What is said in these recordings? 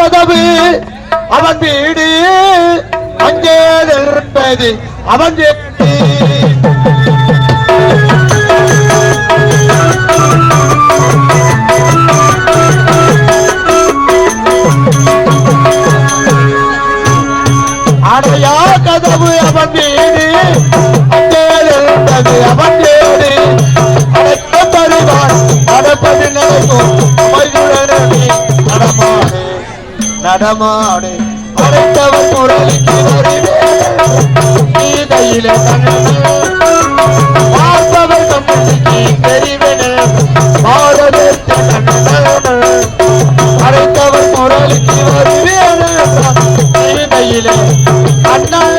கதவு அவன் வீடு அங்கே இருப்பது அவன் வீடு அடையா கதவு அவன் வீடு அங்கே இருப்பது அவன் வீடு. அடைக்க தருவான் அடைப்பது நினைக்கும். அமைதியுடனே நடமாடு. நடமாடு அடைத்தவன் குரலுக்கு கீதையில பார்ப்பவர் கண்ணுக்கு தெரிவன பாரதத்தை கண்ணன் குரலுக்கு வருவேன் கீதையில கண்ணன்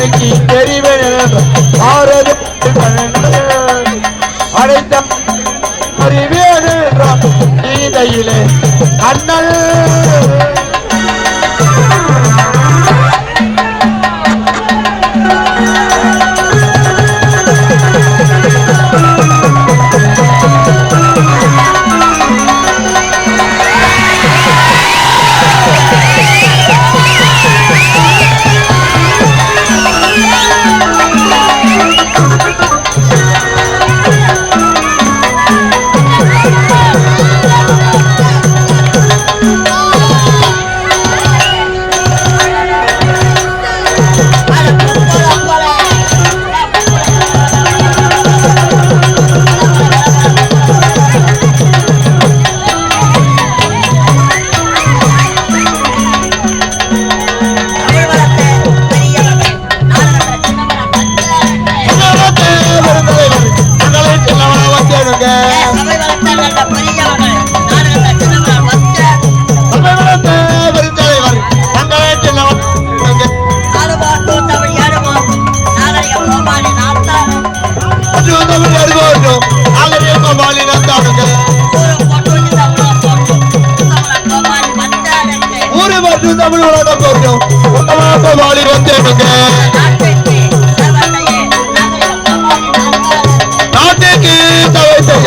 பார்ப்பவர்கள் தெரிவேன் ஆறது அடைத்த அறிவேன் என்றான். கீதையிலே கண்ணல்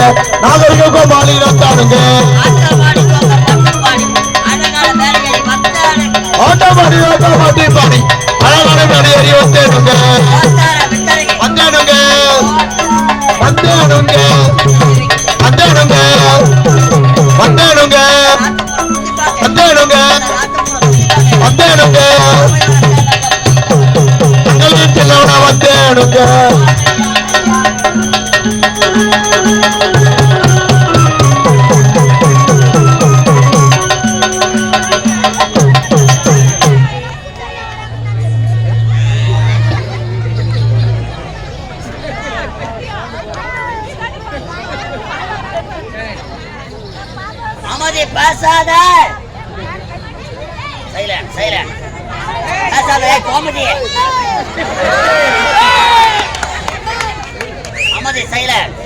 தவை நாகரிக வாழி வந்தானுங்க ஆட்டமாடி ஆட்டமாடி பாடி. அழகான பாடி அறி வந்தேனுங்க. வந்தேனுங்க. வந்தேனுங்க. வந்தேனுங்க. வந்தேனுங்க. வந்தேனுங்க. வந்தேனுங்க. எங்கள் வீட்டில் நான் வந்தேனுங்க. அமைதி பேசாத. சைலண்ட் சைலண்ட் பேசாத காமெடி அமைதி சைலண்ட்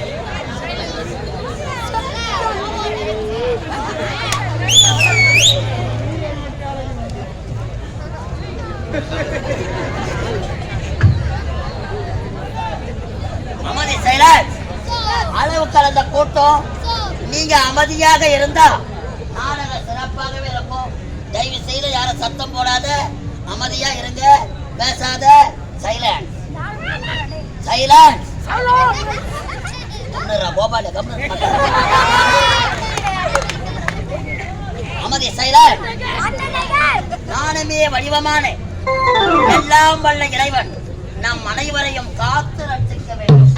அமைதி சைலண்ட் அளவு கலந்த கூட்டம். நீங்க அமைதியாக இருந்தா நாடகம் சிறப்பாகவே இருக்கும் தயவு செய்து யாரும் சத்தம் போடாத அமைதியா இருங்க பேசாத. சைலண்ட் சைலண்ட் கோபால அமைதி நானுமே வடிவமான எல்லாம் வல்ல இறைவன். நம் அனைவரையும் காத்து ரட்சிக்க வேண்டும்.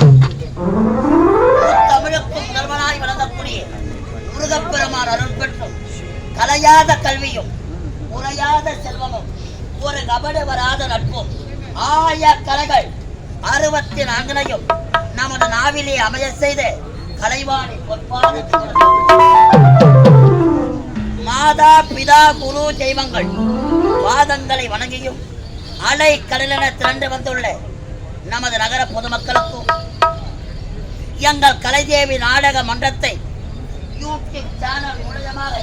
தமிழுக்கும் முதல்வனாய் விளங்கக்கூடிய முருகப்பெருமான் அருள் பெற்றும் கலையாத கல்வியும் குறையாத செல்வமும் ஒரு கபடு வராத நட்பும் ஆய கலைகள் அறுபத்தி நான்கினையும் நமது நாவிலே அமைய செய்து கலைவாணி பொற்பாத மாதா பிதா குரு தெய்வங்கள் வாதங்களை வணங்கியும் அலை கடலென திரண்டு வந்துள்ள நமது நகர பொதுமக்களுக்கும் எங்கள் கலைதேவி நாடக மன்றத்தை யூடியூப் சேனல் மூலமாக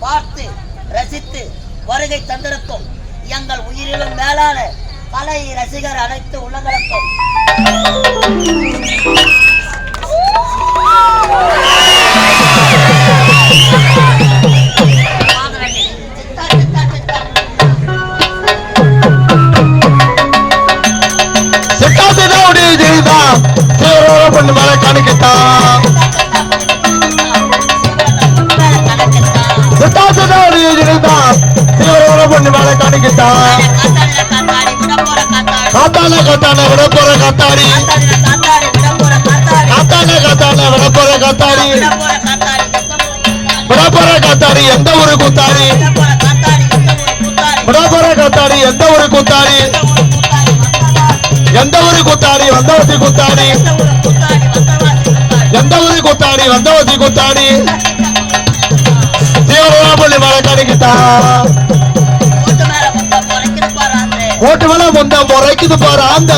பார்த்து ரசித்து வருகை தந்திருக்கும். எங்கள் உயிரிலும் மேலான கலை ரசிகர் அனைத்து உள்ளங்களுக்கும். பண்ணு ரெண்டு. சித்தா, மேல கணக்கிட்டான். கூத்தாடி. விட போற எந்த ஒரு கூத்தாடி? எந்த ஒரு கூத்தாடி வந்தவசி கூத்தாடி? எந்த ஒரு கூத்தாடி வந்தவசி கூத்தாடி? தீவிரவாபள்ளி பண்ணி மழை கணிக்கிட்டா ஓட்டு மேல முந்த முறைக்குது பாரு அந்த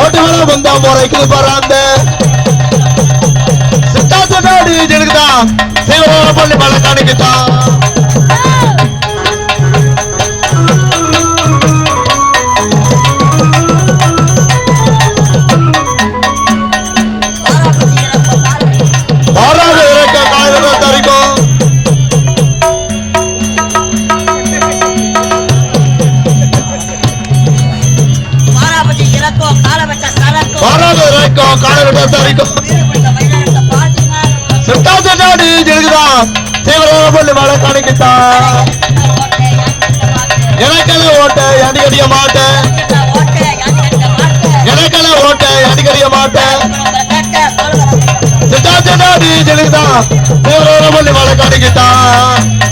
ஓட்டு மேல முந்த முறைக்குது பாரு அந்த சித்தாத்தோடி ஜெனுக்குதா தீவிரமா பண்ணி மழை கணிக்கிட்டா தீவிரமா பண்ணி மழை கணிக்கிட்டா. எனக்கெல்லாம் ஓட்ட அடிக்கடிய மாட்டேன் எனக்கெல்லாம் ஓட்ட அடிக்கடிய மாட்டேன் சித்தாத்தோடி நீ ஜெலிதா. பண்ணி மழை கணிக்கிட்டா. அமைதி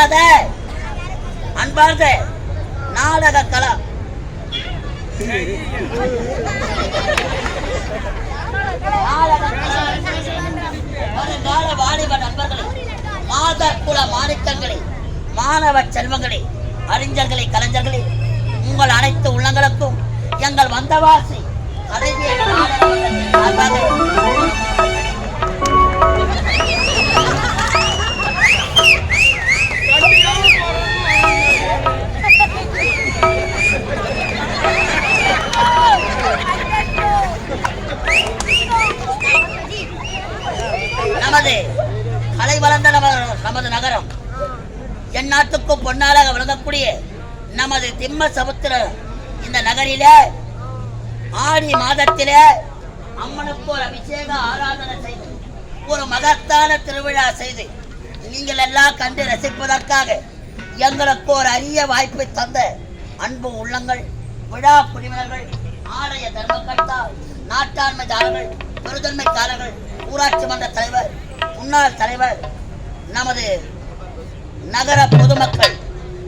சைலன்ட் அன்பார்ந்த நாடக கலா நாடக கலா வருங்கால வாலிப நண்பர்களே மாதர் குல மாணிக்கங்களே மாணவ செல்வங்களே அறிஞர்களே கலைஞர்களே உங்கள் அனைத்து உள்ளங்களுக்கும் எங்கள் வந்தவாசி கலைஞர் நமது நகரம். என் பொன்னாளாக விளங்கக்கூடிய நமது திம்ம சமுத்திர இந்த நகரிலே ஆடி மாதத்திலே அம்மனுக்கு ஒரு அபிஷேக ஆராதனை செய்து ஒரு மகத்தான திருவிழா செய்து நீங்கள் எல்லாம் கண்டு ரசிப்பதற்காக எங்களுக்கு ஒரு அரிய வாய்ப்பை தந்த அன்பு உள்ளங்கள் விழா குடிமலர்கள் ஆலய தர்மகர்த்தா நாட்டாண்மைதாரர்கள் பெருதன்மைக்காரர்கள் ஊராட்சி மன்ற தலைவர் முன்னாள் தலைவர் நமது நகர பொதுமக்கள்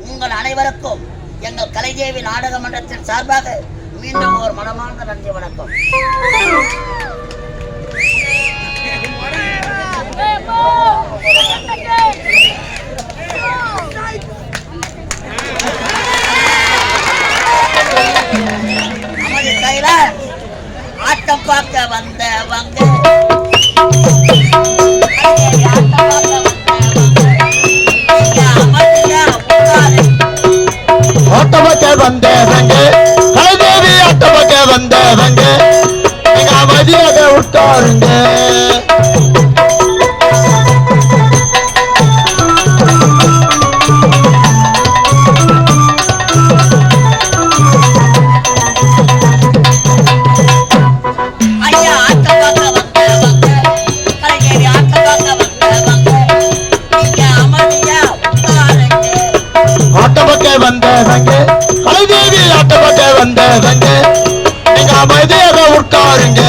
உங்கள் அனைவருக்கும் எங்கள் கலைதேவி நாடக மன்றத்தின் சார்பாக மீண்டும் ஒரு மனமார்ந்த நன்றி வணக்கம். நமது செயலர் ஆட்டம் பார்க்க வந்தவங்க ஆட்டம் பார்க்க ஆட்டமக்க வந்தவங்க கலைதேவி ஆட்டமக்க வந்தவங்க நீங்க அமைதியாக விட்டாருங்க உட்காருங்க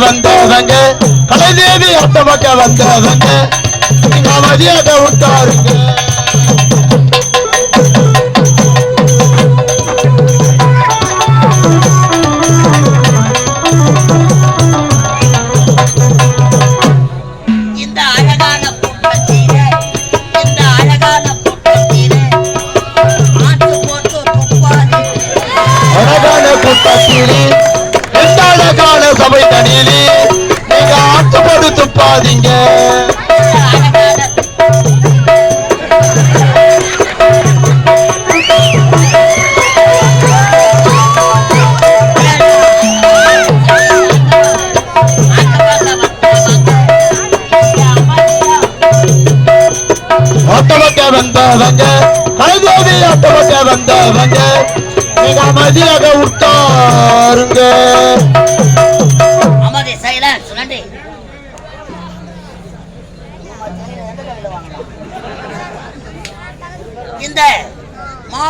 வந்தவங்க கலைதேவி அட்டமக்க வந்தவங்க நீங்க மரியாதை விட்டாருங்க நம்பாதீங்க வந்தவங்க கலைகோவி ஆட்டோட்ட வந்தவங்க மிக மதியாக உட்காருங்க.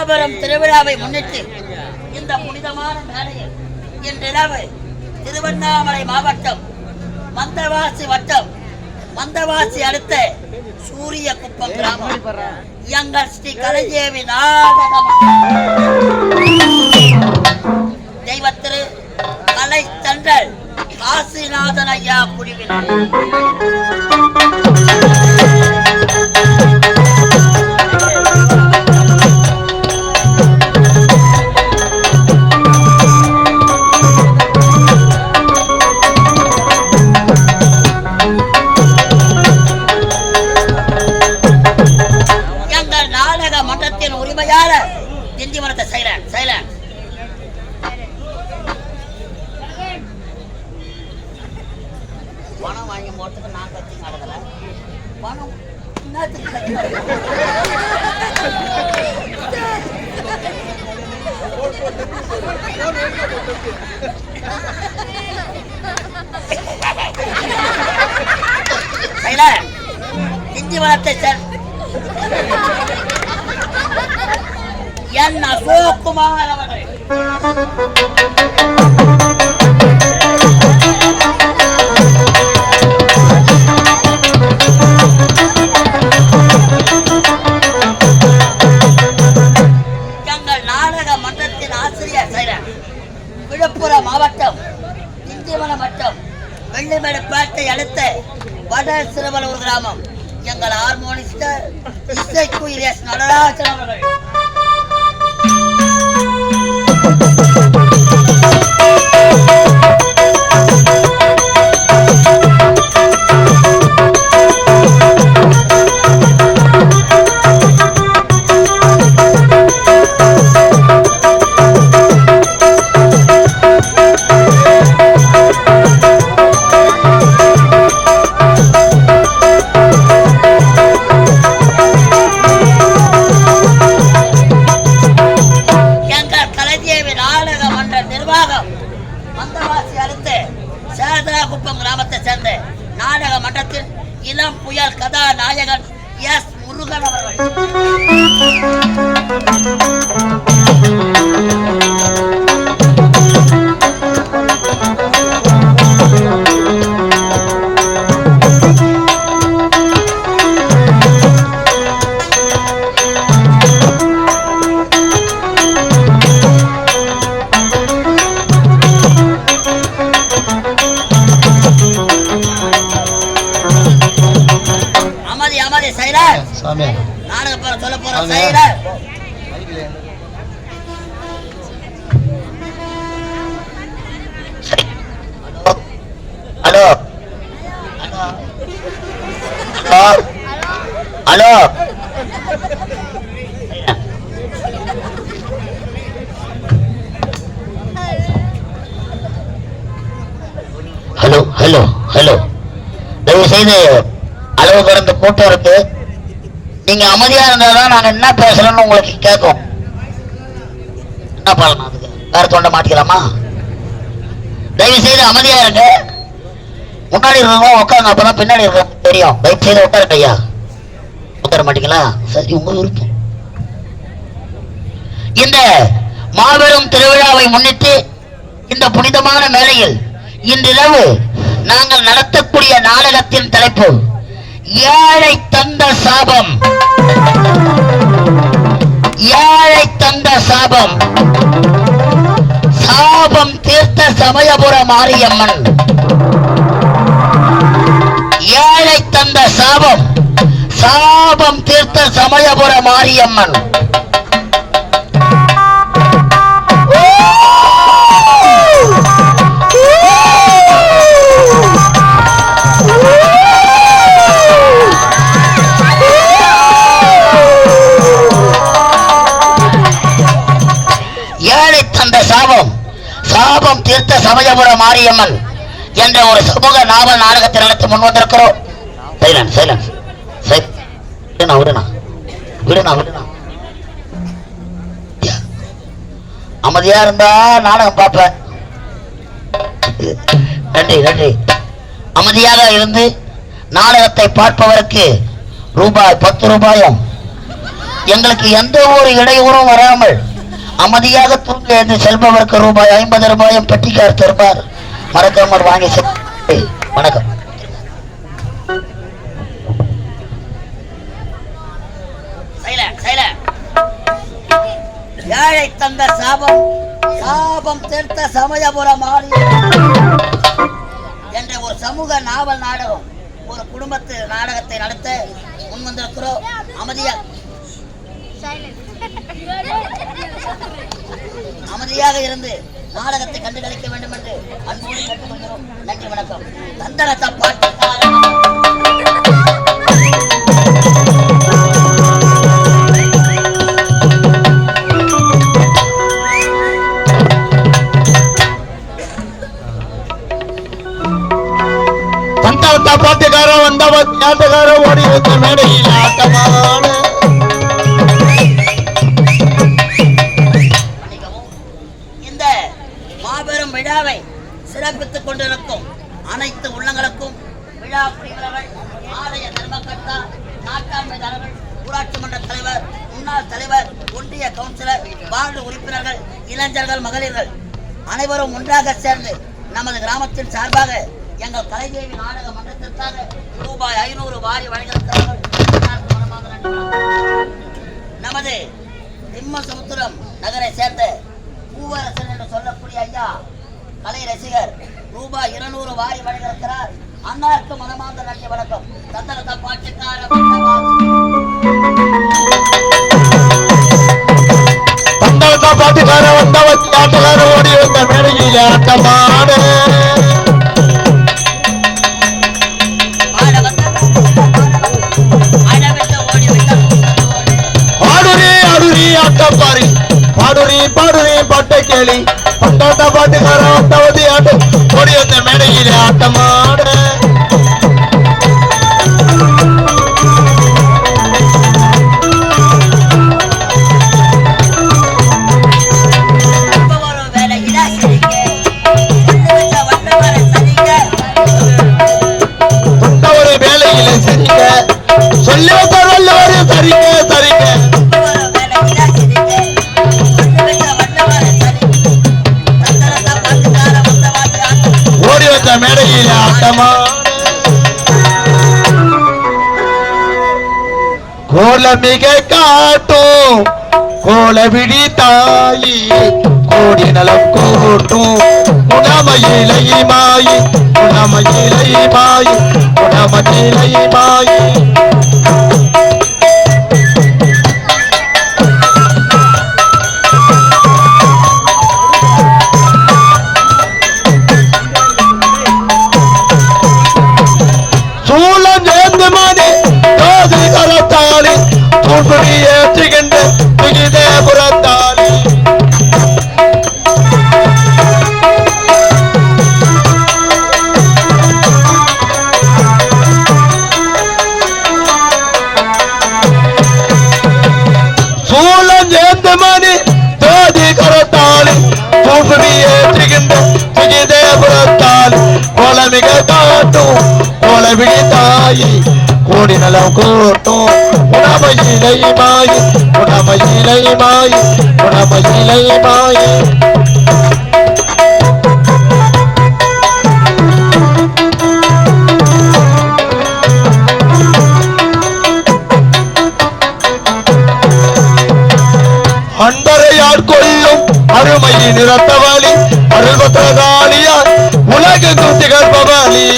மாபெரும் திருவிழாவை முன்னிட்டு இந்த புனிதமான மேடையில் இன்றிரவு திருவண்ணாமலை மாவட்டம் மந்தவாசி வட்டம் மந்தவாசி அடுத்த சூரிய குப்பம் கிராமம். எங்கள் ஸ்ரீ கலைஜேவி தெய்வ திரு கலை தண்டல் காசிநாதன் ஐயா குழுவினர். किती वेळा त्याच्यात यांना सोप எங்கள் ஹார்மோனிஸ்டர் இசைக்குயிரஸ் நடராஜன் அவர்கள். சேர்ந்த நாடக மன்றத்தில் இளம் புயல் கதாநாயகன் எஸ் முருகன் அவர்கள். செய்து அளவு பிறந்து கூட்டம் இருக்கு நீங்க அமைதியா இருந்தாதான் நாங்க என்ன பேசுறோம்னு உங்களுக்கு கேட்கும். என்ன பண்ணலாம் அதுக்கு? வேற தொண்டை மாட்டிக்கலாமா? தயவு செய்து அமைதியா இருங்க. முன்னாடி இருக்கவங்க உட்காருங்க அப்பதான் பின்னாடி இருக்க தெரியும். பைக் செய்து உட்காருங்க ஐயா. உட்கார மாட்டீங்களா? சரி உங்க விருப்பம். இந்த மாபெரும் திருவிழாவை முன்னிட்டு இந்த புனிதமான மேலையில் இன்றிரவு நாங்கள் நடத்தக்கூடிய நாடகத்தின் தலைப்பு ஏழை தந்த சாபம். ஏழை தந்த சாபம். சாபம் தீர்த்த சமயபுர மாரியம்மன். ஏழை தந்த சாபம். சாபம் தீர்த்த சமயபுர மாரியம்மன். சாபம் தீர்த்த சமயபுர மாரியம்மன் என்ற ஒரு சமூக நாவல் நாடகத்தை நடத்தி முன் வந்திருக்கிறோம். சைலன்ஸ் சைலன்ஸ் விடுனா விடுனா விடுனா விடுனா அமைதியா இருந்தா நாடகம் பார்ப்பேன். நன்றி நன்றி. அமைதியாக இருந்து நாடகத்தை பார்ப்பவருக்கு ரூபாய் பத்து ரூபாயும் எங்களுக்கு எந்த ஒரு இடையூறும் வராமல் அமைதியாக தூங்க என்று செல்பவருக்கு ரூபாய் ஐம்பது ரூபாயும் பெட்டிக்கார் தருவார் மறக்காமல் வாங்கி செல்~ வணக்கம். ஏழை தந்த சாபம் சாபம் தீர்த்த சமயபுரம் ஆடி என்ற ஒரு சமூக நாவல் நாடகம் ஒரு குடும்பத்து நாடகத்தை நடத்த முன் வந்திருக்கிறோம் அமைதியா அமைதியாக இருந்து நாடகத்தை கண்டுகளிக்க வேண்டும் என்று அன்போடு கேட்டுக்கொள்கிறோம். நன்றி வணக்கம். தந்தரத்தை பாட்டு பாட்டுக்காரன் பாட்டுக்கார வந்தவன் ஆட்டக்கார ஓடி வந்த மேடையில் ஆட்டமான நாட்டாண்மை தலைவர் ஊராட்சி மன்ற தலைவர் முன்னாள் தலைவர் ஒன்றிய கவுன்சிலர் வார்டு உறுப்பினர்கள் இளைஞர்கள் மகளிர்கள் அனைவரும் ஒன்றாக சேர்ந்து நமது கிராமத்தின் சார்பாக எங்கள் கலைதேவி நாடக மன்றத்திற்காக ரூபாய் ஐநூறு வாரி வழங்கியிருக்கிறார்கள். நமது திம்மசமுத்திரம் நகரை சேர்ந்த பூவரசன் என்று சொல்லக்கூடிய ஐயா கலை ரசிகர் ரூபாய் இருநூறு வாரி வழங்கியிருக்கிறார். அன்னாருக்கு மனமார்ந்த நன்றி வணக்கம். தந்தரத்த பாட்டுக்கார பந்தாவத்தா பாட்டுக்கார வந்தவன் ஆட்டக்கார ஓடி வந்த மேடையில் ஆட்டமான பாட வந்த ஆடுறி ஆடுறி ஆட்டப்பாரி பாடுறி பாடுறி பாட்டை கேளி. பட்டாட்டா பாட்டுக்கார வந்தவதி ஆட்டம். ஓடி வந்த மேடையில் ஆட்டமாட. கோலமிக காட்டும். கோலவிடி தாயி கோடி நலம் கூட்டும். குணமயிலை மாயி குணமயிலை மாயி குணமயிலை மாயி தூக்குடி ஏற்றுகின்ற மிகுதே சூழம் சேர்ந்து மணி ஜோதி கரத்தாளி தூக்குடி ஏற்றுகின்ற மிகுதே புறத்தாளி காட்டும் தாயி. கோடி நலம் கோ உணமையிலை மாயி உணமையிலை மாயி உணமையிலை மாயி அன்பரை ஆட்கொள்ளும் அருமையின் நிறத்தவழி அருள்பத்திரகாளியார் உலகெங்கும் திகழ்பவாளி.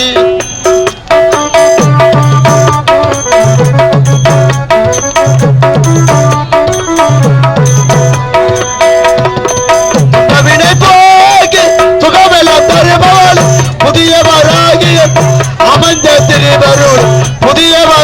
বরুণ